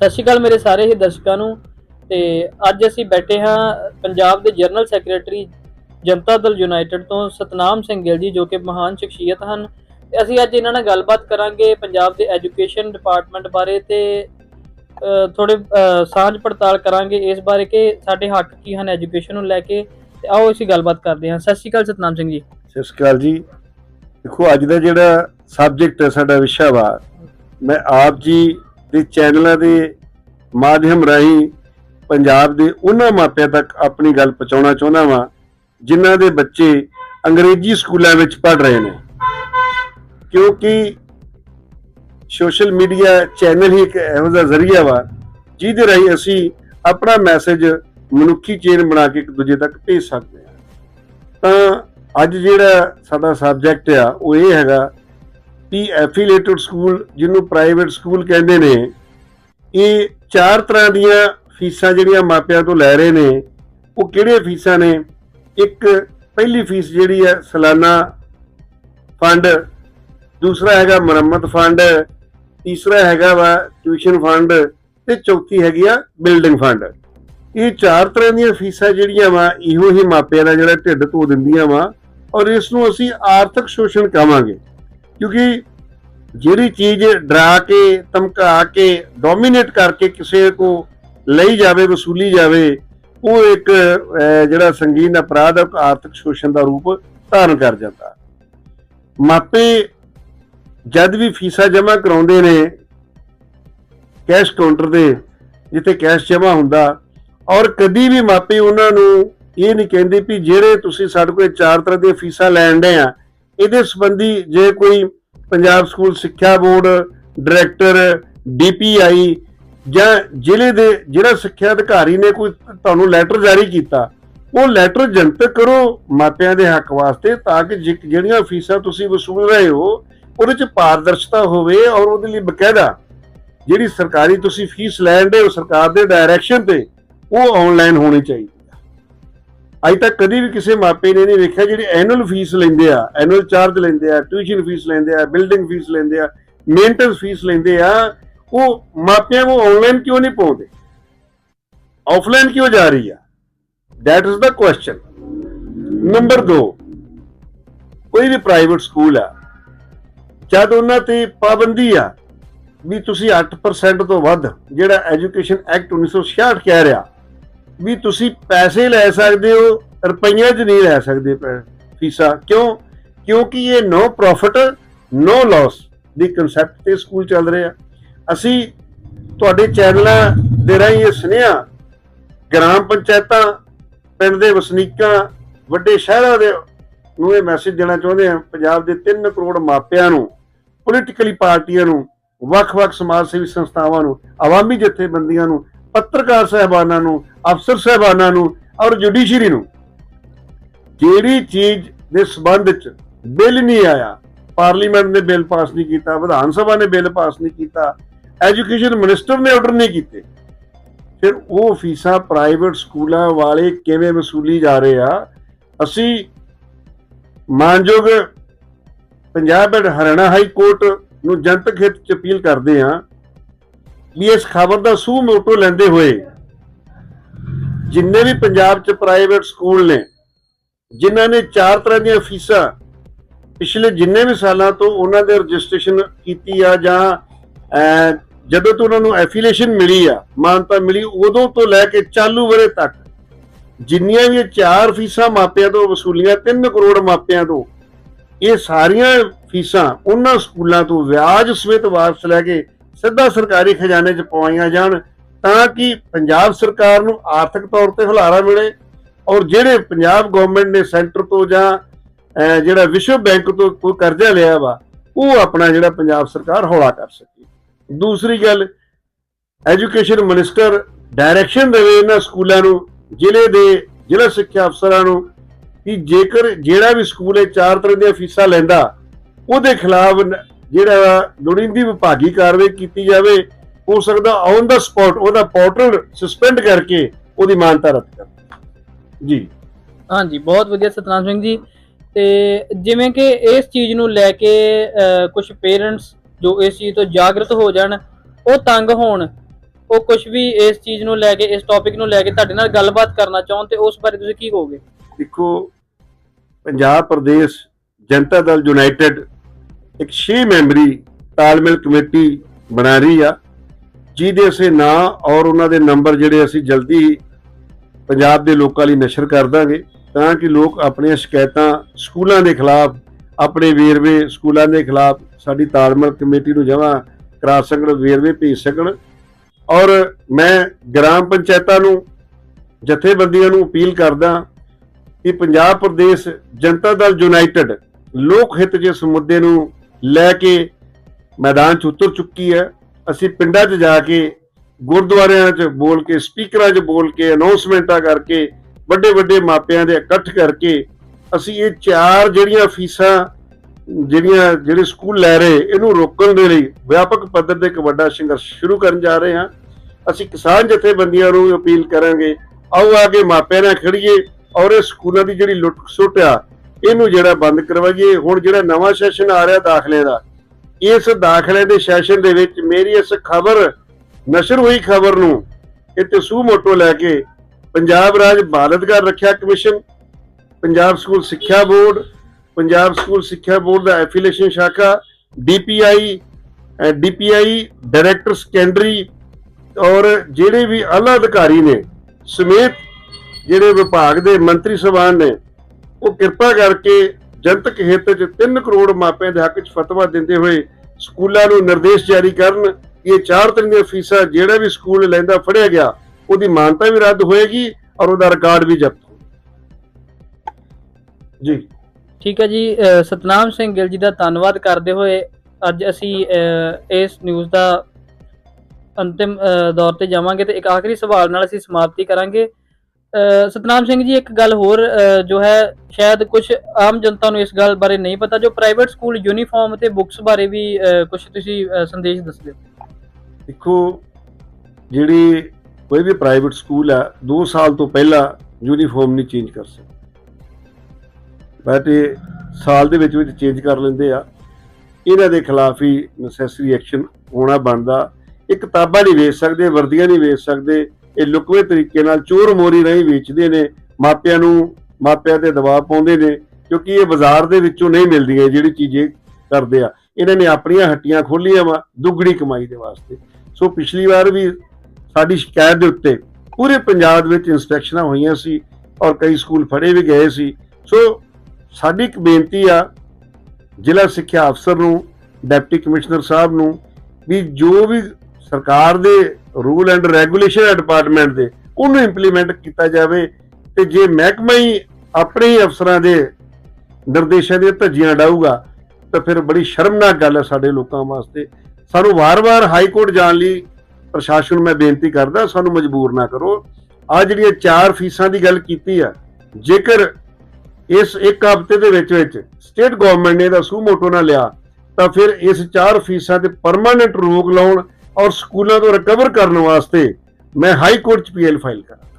ਸਤਿ ਸ਼੍ਰੀ ਅਕਾਲ ਮੇਰੇ ਸਾਰੇ ਹੀ ਦਰਸ਼ਕਾਂ ਨੂੰ ਤੇ ਅੱਜ ਅਸੀਂ ਬੈਠੇ ਹਾਂ ਪੰਜਾਬ ਦੇ general secretary Janata Dal United ਤੋਂ ਸਤਨਾਮ ਸਿੰਘ ਗਿੱਲ ਜੀ ਜੋ ਕਿ ਮਹਾਨ ਸ਼ਖਸੀਅਤ ਹਨ। ਤੇ ਅਸੀਂ ਅੱਜ ਇਹਨਾਂ ਨਾਲ ਗੱਲਬਾਤ ਕਰਾਂਗੇ ਪੰਜਾਬ ਦੇ ਐਜੂਕੇਸ਼ਨ ਡਿਪਾਰਟਮੈਂਟ ਬਾਰੇ ਤੇ ਅ, ਥੋੜੇ ਸਾਂਝ ਪੜਤਾਲ ਕਰਾਂਗੇ ਇਸ ਬਾਰੇ ਕਿ ਸਾਡੇ ਹੱਕ ਕੀ ਹਨ ਐਜੂਕੇਸ਼ਨ ਨੂੰ ਲੈ ਕੇ। ਤੇ ਆਓ ਅਸੀਂ ਗੱਲਬਾਤ ਕਰਦੇ ਹਾਂ। ਸਤਿ ਸ਼੍ਰੀ ਅਕਾਲ ਸਤਨਾਮ ਸਿੰਘ ਜੀ। ਸਤਿ ਸ਼੍ਰੀ ਅਕਾਲ ਜੀ। ਦੇਖੋ ਅੱਜ ਦਾ ਜਿਹੜਾ ਸਬਜੈਕਟ ਹੈ ਸਾਡਾ ਵਿਸ਼ਾ ਵਾ ਮੈਂ ਆਪ ਜੀ ਦੇ ਚੈਨਲਾਂ ਦੇ ਮਾਧਿਅਮ ਰਾਹੀਂ ਪੰਜਾਬ ਦੇ ਉਹਨਾਂ ਮਾਪਿਆਂ ਤੱਕ ਆਪਣੀ ਗੱਲ ਪਹੁੰਚਾਉਣਾ ਚਾਹੁੰਦਾ ਵਾਂ, ਜਿਨ੍ਹਾਂ ਦੇ ਬੱਚੇ ਅੰਗਰੇਜ਼ੀ ਸਕੂਲਾਂ ਵਿੱਚ ਪੜ੍ਹ ਰਹੇ ਨੇ। ਕਿਉਂਕਿ ਸੋਸ਼ਲ ਮੀਡੀਆ ਚੈਨਲ ਹੀ ਇੱਕ ਇਹੋ ਜਿਹਾ ਜ਼ਰੀਆ ਵਾ, ਜਿਹਦੇ ਰਾਹੀਂ ਅਸੀਂ ਆਪਣਾ ਮੈਸੇਜ ਮਨੁੱਖੀ ਚੇਨ ਬਣਾ ਕੇ ਇੱਕ ਦੂਜੇ ਤੱਕ ਭੇਜ ਸਕਦੇ ਹਾਂ। ਤਾਂ ਅੱਜ ਜਿਹੜਾ ਸਾਡਾ ਸਬਜੈਕਟ ਆ, ਉਹ ਇਹ ਹੈਗਾ ਕਿ ਐਫੀਲੀਏਟਡ ਸਕੂਲ ਜਿਹਨੂੰ ਪ੍ਰਾਈਵੇਟ ਸਕੂਲ ਕਹਿੰਦੇ ਨੇ, ਇਹ ਚਾਰ ਤਰ੍ਹਾਂ ਦੀਆਂ ਫੀਸਾਂ ਜਿਹੜੀਆਂ ਮਾਪਿਆਂ ਤੋਂ ਲੈ ਰਹੇ ਨੇ, ਉਹ ਕਿਹੜੀਆਂ ਫੀਸਾਂ ਨੇ? ਇੱਕ ਪਹਿਲੀ ਫੀਸ ਜਿਹੜੀ ਹੈ ਸਾਲਾਨਾ ਫੰਡ, ਦੂਸਰਾ ਹੈਗਾ ਮੁਰੰਮਤ ਫੰਡ, ਤੀਸਰਾ ਹੈਗਾ ਵਾ ਟਿਊਸ਼ਨ ਫੰਡ ਤੇ ਚੌਥੀ ਹੈਗੀ ਆ ਬਿਲਡਿੰਗ ਫੰਡ। ਇਹ ਚਾਰ ਤਰ੍ਹਾਂ ਦੀਆਂ ਫੀਸਾਂ ਜਿਹੜੀਆਂ ਵਾ, ਇਹੋ ਹੀ ਮਾਪਿਆਂ ਦਾ ਜਿਹੜਾ ਢਿੱਡ ਧੋ ਦਿੰਦੀਆਂ ਵਾ ਔਰ ਇਸ ਨੂੰ ਅਸੀਂ ਆਰਥਿਕ ਸ਼ੋਸ਼ਣ ਕਹਾਂਗੇ। ਕਿਉਂਕਿ ਜਿਹੜੀ ਚੀਜ਼ ਡਰਾ ਕੇ ਧਮਕਾ ਕੇ ਡੋਮੀਨੇਟ ਕਰਕੇ ਕਿਸੇ ਕੋ ਲਈ ਜਾਵੇ ਵਸੂਲੀ ਜਾਵੇ ਉਹ ਇੱਕ ਜਿਹੜਾ ਸੰਗੀਨ ਅਪਰਾਧ ਹੈ, ਆਰਥਿਕ ਸ਼ੋਸ਼ਣ ਦਾ ਰੂਪ ਧਾਰਨ ਕਰ ਜਾਂਦਾ। ਮਾਪੇ ਜਦ ਵੀ ਫੀਸਾਂ ਜਮ੍ਹਾਂ ਕਰਾਉਂਦੇ ਨੇ ਕੈਸ਼ ਕਾਊਂਟਰ ਤੇ ਜਿੱਥੇ ਕੈਸ਼ ਜਮ੍ਹਾਂ ਹੁੰਦਾ ਔਰ ਕਦੀ ਵੀ ਮਾਪੇ ਉਹਨਾਂ ਨੂੰ ਇਹ ਨਹੀਂ ਕਹਿੰਦੇ ਵੀ ਜਿਹੜੇ ਤੁਸੀਂ ਸਾਡੇ ਕੋਲ ਚਾਰ ਤਰ੍ਹਾਂ ਦੀਆਂ ਫੀਸਾਂ ਲੈਣ ਦੇ ਆ ਇਹਦੇ ਸੰਬੰਧੀ ਜੇ ਕੋਈ ਪੰਜਾਬ ਸਕੂਲ ਸਿੱਖਿਆ ਬੋਰਡ, ਡਾਇਰੈਕਟਰ, ਡੀਪੀਆਈ ਜਾਂ ਜ਼ਿਲ੍ਹੇ ਦੇ ਜਿਹੜਾ ਸਿੱਖਿਆ ਅਧਿਕਾਰੀ ਨੇ ਕੋਈ ਤੁਹਾਨੂੰ ਲੈਟਰ ਜਾਰੀ ਕੀਤਾ, ਉਹ ਲੈਟਰ ਜਨਤਕ ਕਰੋ ਮਾਪਿਆਂ ਦੇ ਹੱਕ ਵਾਸਤੇ ਤਾਂ ਕਿ ਜਿ- ਜਿਹੜੀਆਂ ਫੀਸਾਂ ਤੁਸੀਂ ਵਸੂਲ ਰਹੇ ਹੋ, ਉਹਦੇ ਚ ਪਾਰਦਰਸ਼ਤਾ ਹੋਵੇ ਔਰ ਉਹਦੇ ਲਈ ਬਕਾਇਦਾ ਜਿਹੜੀ ਸਰਕਾਰੀ ਤੁਸੀਂ ਫੀਸ ਲੈਣ ਦੇ ਹੋ ਸਰਕਾਰ ਦੇ ਡਾਇਰੈਕਸ਼ਨ ਤੇ, ਉਹ ਆਨਲਾਈਨ ਹੋਣੀ ਚਾਹੀਦੀ। ਅੱਜ ਤੱਕ ਕਦੀ ਵੀ ਕਿਸੇ ਮਾਪੇ ਨੇ ਨਹੀਂ ਵੇਖਿਆ ਜਿਹੜੇ ਐਨੂਅਲ ਫੀਸ ਲੈਂਦੇ ਆ ਐਨੂਅਲ ਚਾਰਜ ਲੈਂਦੇ ਆ ਟਿਊਸ਼ਨ ਫੀਸ ਲੈਂਦੇ ਆ ਬਿਲਡਿੰਗ ਫੀਸ ਲੈਂਦੇ ਆ ਮੇਨਟੇਨੈਂਸ ਫੀਸ ਲੈਂਦੇ ਆ, ਉਹ ਮਾਪਿਆਂ ਨੂੰ ਆਨਲਾਈਨ ਕਿਉਂ ਨਹੀਂ ਪਾਉਂਦੇ? ਆਫਲਾਈਨ ਕਿਉਂ ਜਾ ਰਹੀ ਆ? that is the question. Number 2 ਕੋਈ ਵੀ ਪ੍ਰਾਈਵੇਟ ਸਕੂਲ ਆ, ਜਦ ਉਹਨਾਂ ਤੇ ਪਾਬੰਦੀ ਆ ਵੀ ਤੁਸੀਂ 8% ਤੋਂ ਵੱਧ, ਜਿਹੜਾ ਐਜੂਕੇਸ਼ਨ ਐਕਟ 1966 ਕਹਿ ਰਿਹਾ ਵੀ ਤੁਸੀਂ ਪੈਸੇ ਲੈ ਸਕਦੇ ਹੋ, ਰੁਪਈਆਂ 'ਚ ਨਹੀਂ ਲੈ ਸਕਦੇ ਪੈ- ਫੀਸਾਂ। ਕਿਉਂ? ਕਿਉਂਕਿ ਇਹ ਨੋ ਪ੍ਰੋਫਿਟ ਨੋ ਲਾਸ ਦੀ ਕਨਸੈਪਟ ਤੇ ਸਕੂਲ ਚੱਲ ਰਿਹਾ। ਅਸੀਂ ਤੁਹਾਡੇ ਚੈਨਲਾਂ ਦੇ ਰਾਹੀਂ ਇਹ ਸੁਨੇਹਾ ਗ੍ਰਾਮ ਪੰਚਾਇਤਾਂ, ਪਿੰਡ ਦੇ ਵਸਨੀਕਾਂ, ਵੱਡੇ ਸ਼ਹਿਰਾਂ ਦੇ ਨੂੰ ਇਹ ਮੈਸੇਜ ਦੇਣਾ ਚਾਹੁੰਦੇ ਹਾਂ ਪੰਜਾਬ ਦੇ 3 ਕਰੋੜ ਮਾਪਿਆਂ ਨੂੰ ਪੋਲੀਟੀਕਲੀ ਪਾਰਟੀਆਂ ਨੂੰ, ਵੱਖ-ਵੱਖ ਸਮਾਜ ਸੇਵੀ ਸੰਸਥਾਵਾਂ ਨੂੰ, ਆਵਾਮੀ ਜਥੇਬੰਦੀਆਂ ਨੂੰ ਪੱਤਰਕਾਰ ਸਹਿਬਾਨਾਂ ਨੂੰ, ਅਫਸਰ ਸਹਿਬਾਨਾਂ ਨੂੰ ਔਰ ਜੁਡੀਸ਼ਰੀ ਨੂੰ, ਜਿਹੜੀ ਚੀਜ਼ ਦੇ ਸਬੰਧ ਚ ਬਿੱਲ ਨਹੀਂ ਆਇਆ ਪਾਰਲੀਮੈਂਟ ਨੇ ਬਿੱਲ ਪਾਸ ਨਹੀਂ ਕੀਤਾ, ਵਿਧਾਨ ਸਭਾ ਨੇ ਬਿੱਲ ਪਾਸ ਨਹੀਂ ਕੀਤਾ ਐਜੂਕੇਸ਼ਨ ਮਿਨਿਸਟਰ ਨੇ ਆਰਡਰ ਨਹੀਂ ਕੀਤੇ, ਫਿਰ ਉਹ ਫੀਸਾਂ ਪ੍ਰਾਈਵੇਟ ਸਕੂਲਾਂ ਵਾਲੇ ਕਿਵੇਂ ਵਸੂਲੀ ਜਾ ਰਹੇ ਆ? ਅਸੀਂ ਮਾਨਯੋਗ Punjab and Haryana High Court ਨੂੰ ਜਨਤਕ ਹਿੱਤ ਚ ਅਪੀਲ ਕਰਦੇ ਹਾਂ ਵੀ ਇਸ ਖਬਰ ਦਾ ਸੂਹ ਮੋਟੋ ਲੈਂਦੇ ਹੋਏ ਜਿੰਨੇ ਵੀ ਪੰਜਾਬ ਚ ਪ੍ਰਾਈਵੇਟ ਸਕੂਲ ਨੇ ਜਿਨ੍ਹਾਂ ਨੇ ਚਾਰ ਤਰ੍ਹਾਂ ਦੀਆਂ ਫੀਸਾਂ ਪਿਛਲੇ ਜਿੰਨੇ ਵੀ ਸਾਲਾਂ ਤੋਂ ਉਹਨਾਂ ਦੇ ਰਜਿਸਟ੍ਰੇਸ਼ਨ ਕੀਤੀ ਆ ਜਾਂ ਅਹ, ਜਦੋਂ ਤੋਂ ਉਹਨਾਂ ਨੂੰ ਐਫੀਲੀਏਸ਼ਨ ਮਿਲੀ ਆ ਮਾਨਤਾ ਮਿਲੀ ਉਦੋਂ ਤੋਂ ਲੈ ਕੇ ਚਾਲੂ ਵਰੇ ਤੱਕ ਜਿੰਨੀਆਂ ਵੀ ਚਾਰ ਫੀਸਾਂ ਮਾਪਿਆਂ ਤੋਂ ਵਸੂਲੀਆਂ 3 ਕਰੋੜ ਮਾਪਿਆਂ ਤੋਂ ਇਹ ਸਾਰੀਆਂ ਫੀਸਾਂ ਉਹਨਾਂ ਸਕੂਲਾਂ ਤੋਂ ਵਿਆਜ ਸਮੇਤ ਵਾਪਸ ਲੈ ਕੇ ਸਿੱਧਾ ਸਰਕਾਰੀ ਖਜ਼ਾਨੇ 'ਚ ਪਵਾਈਆਂ ਜਾਣ ਤਾਂ ਕਿ ਪੰਜਾਬ ਸਰਕਾਰ ਨੂੰ ਆਰਥਿਕ ਤੌਰ ਤੇ ਹੁਲਾਰਾ ਮਿਲੇ ਔਰ ਜਿਹੜੇ ਪੰਜਾਬ ਗਵਰਨਮੈਂਟ ਨੇ ਸੈਂਟਰ ਤੋਂ ਜਾਂ ਜਿਹੜਾ ਵਿਸ਼ਵ ਬੈਂਕ ਤੋਂ ਕੋਈ ਕਰਜ਼ਾ ਲਿਆ ਵਾ, ਉਹ ਆਪਣਾ ਜਿਹੜਾ ਪੰਜਾਬ ਸਰਕਾਰ ਹੌਲਾ ਕਰ ਸਕੇ। ਦੂਸਰੀ ਗੱਲ ਐਜੂਕੇਸ਼ਨ ਮਿਨਿਸਟਰ ਡਾਇਰੈਕਸ਼ਨ ਦੇਵੇ ਇਹਨਾਂ ਸਕੂਲਾਂ ਨੂੰ, ਜ਼ਿਲ੍ਹੇ ਦੇ ਜ਼ਿਲ੍ਹਾ ਸਿੱਖਿਆ ਅਫਸਰਾਂ ਨੂੰ ਕਿ ਜੇਕਰ ਜਿਹੜਾ ਵੀ ਸਕੂਲ ਇਹ ਚਾਰ ਤਰ੍ਹਾਂ ਦੀਆਂ ਫੀਸਾਂ ਲੈਂਦਾ, ਉਹਦੇ ਖਿਲਾਫ ਜਿਹੜਾ ਲੋੜੀਂਦੀ ਵਿਭਾਗੀ ਕਾਰਵਾਈ ਕੀਤੀ ਜਾਵੇ ਹੋ ਸਕਦਾ ਔਨ ਦਾ ਸਪੌਟ ਉਹਦਾ ਪੋਰਟਲ ਸਸਪੈਂਡ ਕਰਕੇ ਉਹਦੀ ਮਾਨਤਾ ਰੱਦ ਕਰ ਜੀ। ਹਾਂਜੀ ਬਹੁਤ ਵਧੀਆ ਸਤਨਾਮ ਸਿੰਘ ਜੀ। ਤੇ ਜਿਵੇਂ ਕਿ ਇਸ ਚੀਜ਼ ਨੂੰ ਲੈ ਕੇ ਕੁਝ ਪੇਰੈਂਟਸ ਜੋ ਇਸ ਚੀਜ਼ ਤੋਂ ਜਾਗਰਤ ਹੋ ਜਾਣ ਉਹ ਤੰਗ ਹੋਣ ਉਹ ਕੁਝ ਵੀ ਇਸ ਚੀਜ਼ ਨੂੰ ਲੈ ਕੇ ਇਸ ਟੌਪਿਕ ਨੂੰ ਲੈ ਕੇ ਤੁਹਾਡੇ ਨਾਲ ਗੱਲਬਾਤ ਕਰਨਾ ਚਾਹਣ ਤੇ ਉਸ ਬਾਰੇ ਤੁਸੀਂ ਕੀ ਕਹੋਗੇ? ਦੇਖੋ ਪੰਜਾਬ ਪ੍ਰਦੇਸ਼ ਜਨਤਾ ਦਲ ਯੂਨਾਈਟਿਡ ਇੱਕ 6 ਮੈਂਬਰੀ ਤਾਲਮੇਲ ਕਮੇਟੀ ਬਣਾ ਰਹੀ ਆ, ਜਿਹਦੇ ਅਸੀਂ ਨਾਂ ਔਰ ਉਹਨਾਂ ਦੇ ਨੰਬਰ ਜਿਹੜੇ ਅਸੀਂ ਜਲਦੀ ਪੰਜਾਬ ਦੇ ਲੋਕਾਂ ਲਈ ਨਸ਼ਰ ਕਰ ਦਾਂਗੇ, ਤਾਂ ਕਿ ਲੋਕ ਆਪਣੀਆਂ ਸ਼ਿਕਾਇਤਾਂ ਸਕੂਲਾਂ ਦੇ ਖਿਲਾਫ, ਆਪਣੇ ਵੇਰਵੇ ਸਕੂਲਾਂ ਦੇ ਖਿਲਾਫ ਸਾਡੀ ਤਾਲਮੇਲ ਕਮੇਟੀ ਨੂੰ ਜਮ੍ਹਾਂ ਕਰਾ ਸਕਣ, ਵੇਰਵੇ ਭੇਜ ਸਕਣ। ਔਰ ਮੈਂ ਗ੍ਰਾਮ ਪੰਚਾਇਤਾਂ ਨੂੰ ਜਥੇਬੰਦੀਆਂ ਨੂੰ ਅਪੀਲ ਕਰਦਾ ਕਿ ਪੰਜਾਬ ਪ੍ਰਦੇਸ਼ ਜਨਤਾ ਦਲ ਯੂਨਾਈਟਿਡ ਲੋਕ ਹਿੱਤ ਦੇ ਇਸ ਮੁੱਦੇ ਨੂੰ ਲੈ ਕੇ ਮੈਦਾਨ 'ਚ ਉਤਰ ਚੁੱਕੀ ਹੈ। ਅਸੀਂ ਪਿੰਡਾਂ 'ਚ ਜਾ ਕੇ, ਗੁਰਦੁਆਰਿਆਂ 'ਚ ਬੋਲ ਕੇ, ਸਪੀਕਰਾਂ 'ਚ ਬੋਲ ਕੇ ਅਨਾਉਂਸਮੈਂਟਾਂ ਕਰਕੇ ਵੱਡੇ ਵੱਡੇ ਮਾਪਿਆਂ ਦੇ ਇਕੱਠ ਕਰਕੇ ਅਸੀਂ ਇਹ ਚਾਰ ਜਿਹੜੀਆਂ ਫੀਸਾਂ, ਜਿਹੜੀਆਂ, ਜਿਹੜੇ ਸਕੂਲ ਲੈ ਰਹੇ, ਇਹਨੂੰ ਰੋਕਣ ਦੇ ਲਈ ਵਿਆਪਕ ਪੱਧਰ ਤੇ ਇੱਕ ਵੱਡਾ ਸੰਘਰਸ਼ ਸ਼ੁਰੂ ਕਰਨ ਜਾ ਰਹੇ ਹਾਂ। ਅਸੀਂ ਕਿਸਾਨ ਜਥੇਬੰਦੀਆਂ ਨੂੰ ਅਪੀਲ ਕਰਾਂਗੇ, ਆਓ ਆ ਕੇ ਮਾਪਿਆਂ ਨਾਲ ਖੜੀਏ ਔਰ ਇਹ ਸਕੂਲਾਂ ਦੀ ਜਿਹੜੀ ਲੁੱਟ ਸੁੱਟ ਆ ਇਹਨੂੰ ਜਿਹੜਾ ਬੰਦ ਕਰਵਾਈਏ, ਹੁਣ ਜਿਹੜਾ ਨਵਾਂ ਸੈਸ਼ਨ ਆ ਰਿਹਾ ਦਾਖਲੇ ਦਾ, ਇਸ ਦਾਖਲੇ ਦੇ ਸੈਸ਼ਨ ਦੇ ਵਿੱਚ ਮੇਰੀ ਇਸ ਖਬਰ, ਨਸ਼ਰ ਹੋਈ ਖਬਰ ਨੂੰ ਇੱਥੇ ਸੂ ਮੋਟੋ ਲੈ ਕੇ ਪੰਜਾਬ ਰਾਜ ਬਾਲ ਰੱਖਿਆ ਕਮਿਸ਼ਨ, ਪੰਜਾਬ ਸਕੂਲ ਸਿੱਖਿਆ ਬੋਰਡ, ਪੰਜਾਬ ਸਕੂਲ ਸਿੱਖਿਆ ਬੋਰਡ ਦਾ ਐਫੀਲੀਏਸ਼ਨ ਸ਼ਾਖਾ, ਡੀਪੀਆਈ ਡੀਪੀਆਈ, ਡਾਇਰੈਕਟਰ ਸੈਕੰਡਰੀ ਔਰ ਜਿਹੜੇ ਵੀ ਆਲਾ ਅਧਿਕਾਰੀ ਨੇ, ਸਮੇਤ ਜਿਹੜੇ ਵਿਭਾਗ ਦੇ ਮੰਤਰੀ ਸਭਾਨ ਨੇ ਉਹ ਕਿਰਪਾ ਕਰਕੇ ਜਨਤਕ ਹਿੱਤ 'ਚ 3 ਕਰੋੜ ਮਾਪਿਆਂ ਦੇ ਹੱਕ 'ਚ ਫਤਵਾ ਦਿੰਦੇ ਹੋਏ ਸਕੂਲਾਂ ਨੂੰ ਨਿਰਦੇਸ਼ ਜਾਰੀ ਕਰਨ, ਇਹ ਚਾਰ ਤਰ੍ਹਾਂ ਦੀਆਂ ਫੀਸਾਂ ਜਿਹੜਾ ਵੀ ਸਕੂਲ ਲੈਂਦਾ ਫੜਿਆ ਗਿਆ, ਉਹਦੀ ਮਾਨਤਾ ਵੀ ਰੱਦ ਹੋਏਗੀ ਔਰ ਉਹਦਾ ਰਿਕਾਰਡ ਵੀ ਜ਼ਬਤ ਜੀ। ਠੀਕ ਹੈ ਜੀ ਸਤਨਾਮ ਸਿੰਘ ਗਿੱਲ ਜੀ ਦਾ ਧੰਨਵਾਦ ਕਰਦੇ ਹੋਏ ਅੱਜ ਅਸੀਂ ਇਸ ਨਿਊਜ਼ ਦਾ ਅੰਤਿਮ ਦੌਰ ਤੇ ਜਾਵਾਂਗੇ ਤੇ ਇੱਕ ਆਖਰੀ ਸਵਾਲ ਨਾਲ ਅਸੀਂ ਸਮਾਪਤੀ ਕਰਾਂਗੇ। ਸਤਨਾਮ ਸਿੰਘ ਜੀ, ਇੱਕ ਗੱਲ ਹੋਰ ਜੋ ਹੈ, ਸ਼ਾਇਦ ਕੁਝ ਆਮ ਜਨਤਾ ਨੂੰ ਇਸ ਗੱਲ ਬਾਰੇ ਨਹੀਂ ਪਤਾ, ਜੋ ਪ੍ਰਾਈਵੇਟ ਸਕੂਲ ਯੂਨੀਫਾਰਮ ਤੇ ਬੁੱਕਸ ਬਾਰੇ ਵੀ ਕੁਝ ਤੁਸੀਂ ਸੰਦੇਸ਼ ਦੱਸ ਦਿਓ ਦੇਖੋ, ਜਿਹੜੀ ਕੋਈ ਵੀ ਪ੍ਰਾਈਵੇਟ ਸਕੂਲ ਆ 2 ਸਾਲ ਤੋਂ ਪਹਿਲਾਂ ਯੂਨੀਫਾਰਮ ਨਹੀਂ ਚੇਂਜ ਕਰ ਸਕਦਾ। ਬਟ ਇਹ ਸਾਲ ਦੇ ਵਿੱਚ ਵਿੱਚ ਚੇਂਜ ਕਰ ਲੈਂਦੇ ਆ। ਇਹਨਾਂ ਦੇ ਖਿਲਾਫ ਹੀ ਨੈਸੈਸਰੀ ਐਕਸ਼ਨ ਹੋਣਾ ਬਣਦਾ। ਇਹ ਕਿਤਾਬਾਂ ਨਹੀਂ ਵੇਚ ਸਕਦੇ, ਵਰਦੀਆਂ ਨਹੀਂ ਵੇਚ ਸਕਦੇ। ਇਹ ਲੁਕਵੇਂ ਤਰੀਕੇ ਨਾਲ ਚੋਰ ਮੋਰੀ ਰਹੀ ਵੇਚਦੇ ਨੇ, ਮਾਪਿਆਂ ਨੂੰ, ਮਾਪਿਆਂ ਤੇ ਦਬਾਅ ਪਾਉਂਦੇ ਨੇ, ਕਿਉਂਕਿ ਇਹ ਬਾਜ਼ਾਰ ਦੇ ਵਿੱਚੋਂ ਨਹੀਂ ਮਿਲਦੀਆਂ ਜਿਹੜੀ ਚੀਜ਼ ਇਹ ਕਰਦੇ ਆ। ਇਹਨਾਂ ਨੇ ਆਪਣੀਆਂ ਹੱਟੀਆਂ ਖੋਲੀਆਂ ਵਾ, ਦੁੱਗਣੀ ਕਮਾਈ ਦੇ ਵਾਸਤੇ। ਸੋ ਪਿਛਲੀ ਵਾਰ ਵੀ ਸਾਡੀ ਸ਼ਿਕਾਇਤ ਦੇ ਉੱਤੇ ਪੂਰੇ ਪੰਜਾਬ ਵਿੱਚ ਇਨਸਪੈਕਸ਼ਨਾਂ ਹੋਈਆਂ ਸੀ ਔਰ ਕਈ ਸਕੂਲ ਫੜੇ ਵੀ ਗਏ ਸੀ। ਸੋ ਸਾਡੀ ਇੱਕ ਬੇਨਤੀ ਆ, ਜ਼ਿਲ੍ਹਾ ਸਿੱਖਿਆ ਅਫਸਰ ਨੂੰ, ਡਿਪਟੀ ਕਮਿਸ਼ਨਰ ਸਾਹਿਬ ਨੂੰ ਵੀ ਜੋ ਵੀ ਸਰਕਾਰ ਦੇ ਰੂਲ ਐਂਡ ਰੈਗੂਲੇਸ਼ਨ ਡਿਪਾਰਟਮੈਂਟ ਦੇ ਉਹਨੂੰ ਇੰਪਲੀਮੈਂਟ ਕੀਤਾ ਜਾਵੇ ਤੇ ਜੇ ਮਹਿਕਮਾ ਹੀ ਆਪਣੇ ਹੀ ਅਫਸਰਾਂ ਦੇ ਨਿਰਦੇਸ਼ਾਂ ਦੀਆਂ ਧੱਜੀਆਂ ਡਾਊਗਾ ਤਾਂ ਫਿਰ ਬੜੀ ਸ਼ਰਮਨਾਕ ਗੱਲ ਹੈ ਸਾਡੇ ਲੋਕਾਂ ਵਾਸਤੇ। ਸਾਨੂੰ ਵਾਰ-ਵਾਰ ਹਾਈ ਕੋਰਟ ਜਾਣ ਲਈ ਪ੍ਰਸ਼ਾਸਨ ਨੂੰ ਮੈਂ ਬੇਨਤੀ ਕਰਦਾ, ਸਾਨੂੰ ਮਜਬੂਰ ਨਾ ਕਰੋ। ਆ ਜਿਹੜੀਆਂ ਚਾਰ ਫੀਸਾਂ ਦੀ ਗੱਲ ਕੀਤੀ ਆ, ਜੇਕਰ ਇਸ ਇੱਕ ਹਫ਼ਤੇ ਦੇ ਵਿੱਚ ਵਿੱਚ ਸਟੇਟ ਗਵਰਨਮੈਂਟ ਨੇ ਇਹਦਾ ਸੂ ਮੋਟੋ ਨਾ ਲਿਆ, ਤਾਂ ਫਿਰ ਇਸ ਚਾਰ ਫੀਸਾਂ ਤੇ ਪਰਮਾਨੈਂਟ ਰੋਕ ਲਾਉਣ ਔਰ ਸਕੂਲਾਂ ਤੋਂ ਰਿਕਵਰ ਕਰਨ ਵਾਸਤੇ ਮੈਂ ਹਾਈ ਕੋਰਟ ਚ ਪੀਐਲ ਫਾਈਲ ਕਰਾਂ